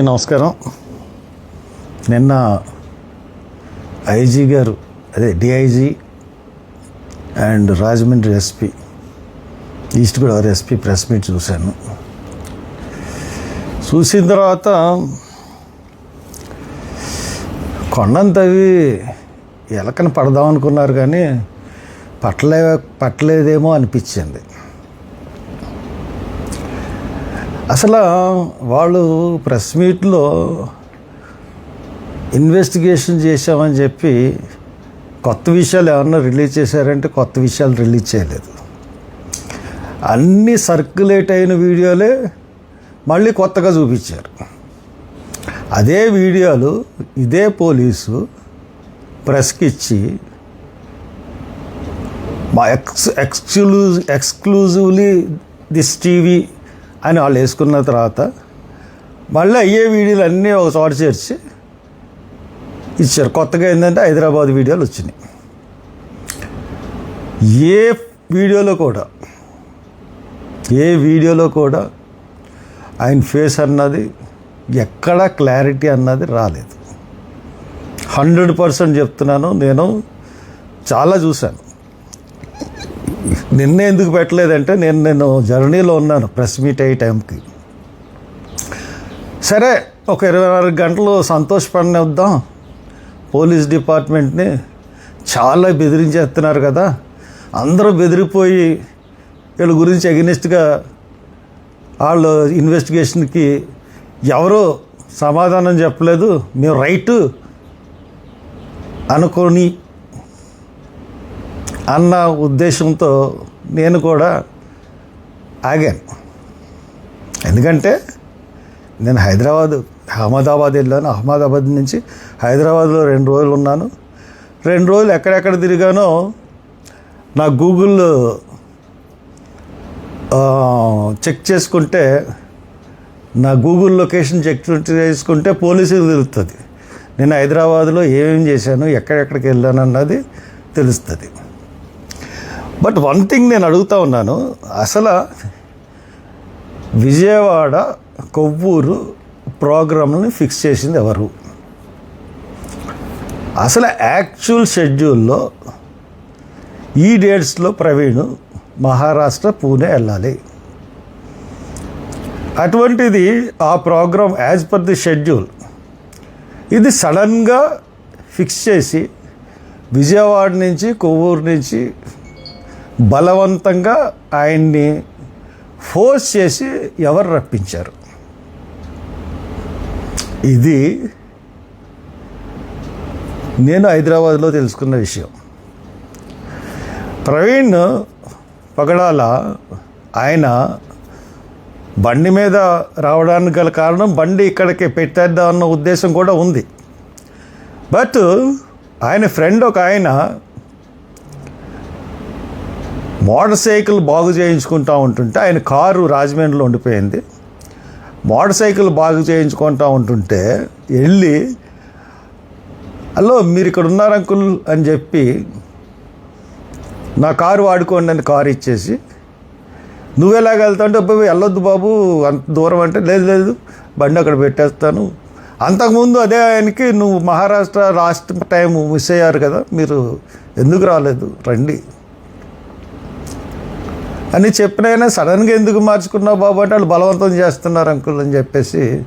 నమస్కారం. నిన్న ఐజీ గారు అదే DIG and Rajahmundry SP East Godavari SP press meet చూశాను. చూసిన తర్వాత కొండంతవి తవ్వి ఎలకని పడదాం అనుకున్నారు కానీ పట్టలే పట్టలేదేమో అనిపించింది. అసలు వాళ్ళు ప్రెస్ మీట్లో ఇన్వెస్టిగేషన్ చేశామని చెప్పి కొత్త విషయాలు ఏమన్నా రిలీజ్ చేశారంటే కొత్త విషయాలు రిలీజ్ చేయలేదు. అన్ని సర్క్యులేట్ అయిన వీడియోలే మళ్ళీ కొత్తగా చూపించారు. అదే వీడియోలు ఇదే పోలీసు ప్రెస్కి ఇచ్చి మా ex exclus exclusively this TV అని వాళ్ళు వేసుకున్న తర్వాత మళ్ళీ అయ్యే వీడియోలు అన్నీ ఒక చోట చేర్చి ఇచ్చారు. కొత్తగా ఏంటంటే హైదరాబాద్ వీడియోలు వచ్చినాయి. ఏ వీడియోలో కూడా ఏ వీడియోలో కూడా ఆయన ఫేస్ అన్నది ఎక్కడ క్లారిటీ అన్నది రాలేదు. హండ్రెడ్ పర్సెంట్ చెప్తున్నాను నేను చాలా చూశాను. నిన్న ఎందుకు పెట్టలేదంటే నేను నేను జర్నీలో ఉన్నాను ప్రెస్ మీట్ అయ్యే టైంకి. సరే ఒక ఇరవై నాలుగు గంటలు సంతోషపడినిద్దాం. పోలీస్ డిపార్ట్మెంట్ని చాలా బెదిరించేస్తున్నారు కదా. అందరూ బెదిరిపోయి వీళ్ళ గురించి అగెనిస్ట్గా వాళ్ళు ఇన్వెస్టిగేషన్కి ఎవరో సమాధానం చెప్పలేదు. మేము రైటు అనుకొని అన్న ఉద్దేశంతో నేను కూడా ఆగాను. ఎందుకంటే నేను హైదరాబాద్ అహ్మదాబాద్ వెళ్ళాను. అహ్మదాబాద్ నుంచి హైదరాబాద్లో రెండు రోజులు ఉన్నాను. రెండు రోజులు ఎక్కడెక్కడ తిరిగానో నా గూగుల్ చెక్ చేసుకుంటే నా గూగుల్ లొకేషన్ చెక్ చేసుకుంటే పోలీసులు తెలుస్తుంది నేను హైదరాబాద్లో ఏమేమి చేశాను ఎక్కడెక్కడికి వెళ్ళాను అన్నది తెలుస్తుంది. బట్ వన్ థింగ్ నేను అడుగుతా ఉన్నాను అసలు విజయవాడ కొవ్వూరు ప్రోగ్రామ్ని ఫిక్స్ చేసింది ఎవరు? అసలు యాక్చువల్ షెడ్యూల్లో ఈ డేట్స్లో ప్రవీణ్ మహారాష్ట్ర పూణే వెళ్ళాలి. అటువంటిది ఆ programme as per the schedule. ఇది సడన్గా ఫిక్స్ చేసి విజయవాడ నుంచి కొవ్వూరు నుంచి బలవంతంగా ఆయన్ని ఫోర్స్ చేసి ఎవరు రప్పించారు? ఇది నేను హైదరాబాద్లో తెలుసుకున్న విషయం. ప్రవీణ్ పగడాల ఆయన బండి మీద రావడానికి గల కారణం బండి ఇక్కడికి పెట్టేద్దాం అన్న ఉద్దేశం కూడా ఉంది. బట్ ఆయన ఫ్రెండ్ ఒక ఆయన మోటార్ సైకిల్ బాగు చేయించుకుంటా ఉంటుంటే ఆయన కారు రాజమండ్రిలో ఉండిపోయింది. మోటార్ సైకిల్ బాగు చేయించుకుంటా ఉంటుంటే వెళ్ళి హలో మీరు ఇక్కడ ఉన్నారు అంకుల్ అని చెప్పి నా కారు వాడుకోండి అని కారు ఇచ్చేసి నువ్వు ఎలాగ వెళ్తావు? అంటే వెళ్ళొద్దు బాబు అంత దూరం అంటే లేదు లేదు బండి అక్కడ పెట్టేస్తాను. అంతకుముందు అదే ఆయనకి నువ్వు మహారాష్ట్ర లాస్ట్ టైం మిస్ అయ్యారు కదా మీరు ఎందుకు రాలేదు? రండి. అని చెప్పినైనా సడన్గా ఎందుకు మార్చుకున్నావు బాబు అంటే వాళ్ళు బలవంతం చేస్తున్నారు అంకుల్ అని చెప్పేసి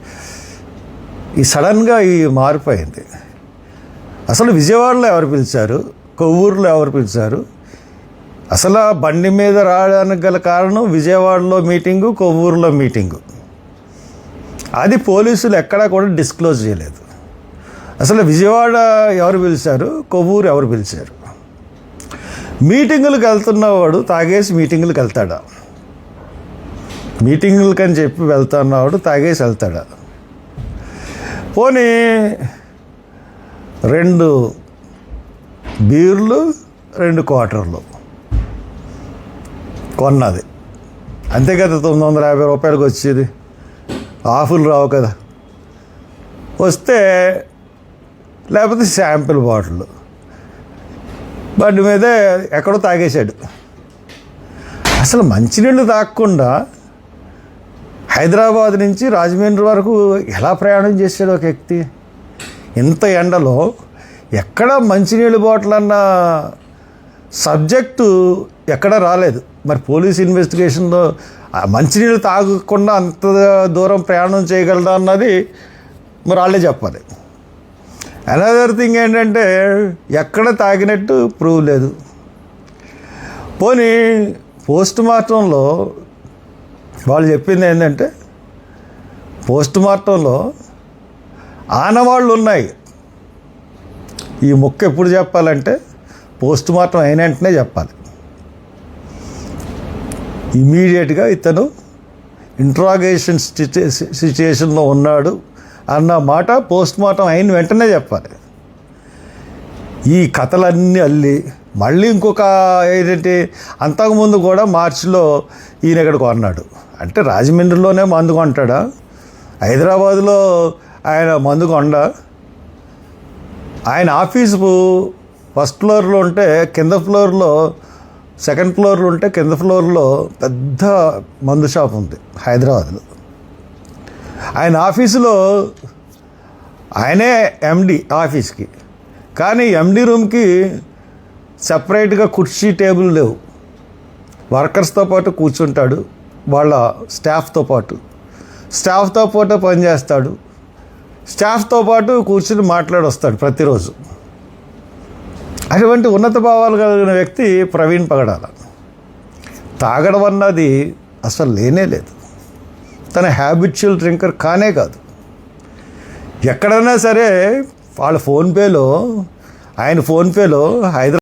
ఈ సడన్గా ఈ మారిపోయింది. అసలు విజయవాడలో ఎవరు పిలిచారు? కొవ్వూరులో ఎవరు పిలిచారు? అసలు ఆ బండి మీద రావడానికి గల కారణం విజయవాడలో మీటింగు కొవ్వూరులో మీటింగు. అది పోలీసులు ఎక్కడా కూడా డిస్క్లోజ్ చేయలేదు. అసలు విజయవాడ ఎవరు పిలిచారు? కొవ్వూరు ఎవరు పిలిచారు? మీటింగులకు వెళ్తున్నవాడు తాగేసి మీటింగులకు వెళ్తాడా? మీటింగులకు అని చెప్పి వెళ్తున్నవాడు తాగేసి వెళ్తాడా? పోనీ రెండు బీర్లు రెండు క్వార్టర్లు కొన్నది. అంతే కదా తొమ్మిది వందల యాభై రూపాయలకు వచ్చేది. ఆఫులు రావు కదా. వస్తే లేకపోతే శాంపిల్ బాటిల్ బండి మీదే ఎక్కడో తాగేశాడు. అసలు మంచినీళ్ళు తాగకుండా హైదరాబాద్ నుంచి రాజమండ్రి వరకు ఎలా ప్రయాణం చేశాడు ఒక వ్యక్తి? ఇంత ఎండలో ఎక్కడ మంచినీళ్ళు బాటిల్ అన్న సబ్జెక్టు ఎక్కడ రాలేదు. మరి పోలీస్ ఇన్వెస్టిగేషన్లో మంచినీళ్ళు తాగకుండా అంత దూరం ప్రయాణం చేయగలదా అన్నది మరి వాళ్ళే చెప్పాలి. అనదర్ థింగ్ ఏంటంటే ఎక్కడ తాగినట్టు ప్రూవ్ లేదు. పోనీ పోస్ట్ మార్టంలో వాళ్ళు చెప్పింది ఏంటంటే పోస్ట్ మార్టంలో ఆనవాళ్ళు ఉన్నాయి ఈ ముక్క ఎప్పుడు చెప్పాలంటే పోస్ట్ మార్టం అయిన వెంటనే చెప్పాలి. ఇమీడియట్గా ఇతను ఇంట్రాగేషన్ సిచ్యుయేషన్లో ఉన్నాడు. అన్న మాట పోస్ట్ మార్టం అయిన వెంటనే చెప్పాలి. ఈ కథలన్నీ అల్లి మళ్ళీ ఇంకొక ఏంటంటే అంతకుముందు కూడా మార్చిలో ఈయన ఇక్కడ కొన్నాడు అంటే రాజమండ్రిలోనే మందు కొంటాడా? హైదరాబాదులో ఆయన మందు కొండ? ఆయన ఆఫీసు ఫస్ట్ ఫ్లోర్లో ఉంటే కింద ఫ్లోర్లో సెకండ్ ఫ్లోర్లో ఉంటే కింద ఫ్లోర్లో పెద్ద మందు షాప్ ఉంది హైదరాబాద్లో. ఆయన ఆఫీసులో ఆయనే ఎండి ఆఫీస్కి. కానీ ఎండి రూమ్కి సపరేట్గా కుర్చీ టేబుల్ లేవు. వర్కర్స్తో పాటు కూర్చుంటాడు వాళ్ళ స్టాఫ్తో పాటు. స్టాఫ్తో పాటు పనిచేస్తాడు స్టాఫ్తో పాటు కూర్చుని మాట్లాడొస్తాడు ప్రతిరోజు. అటువంటి ఉన్నత భావాలు కలిగిన వ్యక్తి ప్రవీణ్ పగడాల. తాగడం అన్నది అసలు లేనే లేదు. తన హ్యాబిచువల్ డ్రింకర్ కానే కాదు. ఎక్కడైనా సరే వాళ్ళ ఫోన్పేలో ఆయన ఫోన్పేలో హైదరాబాద్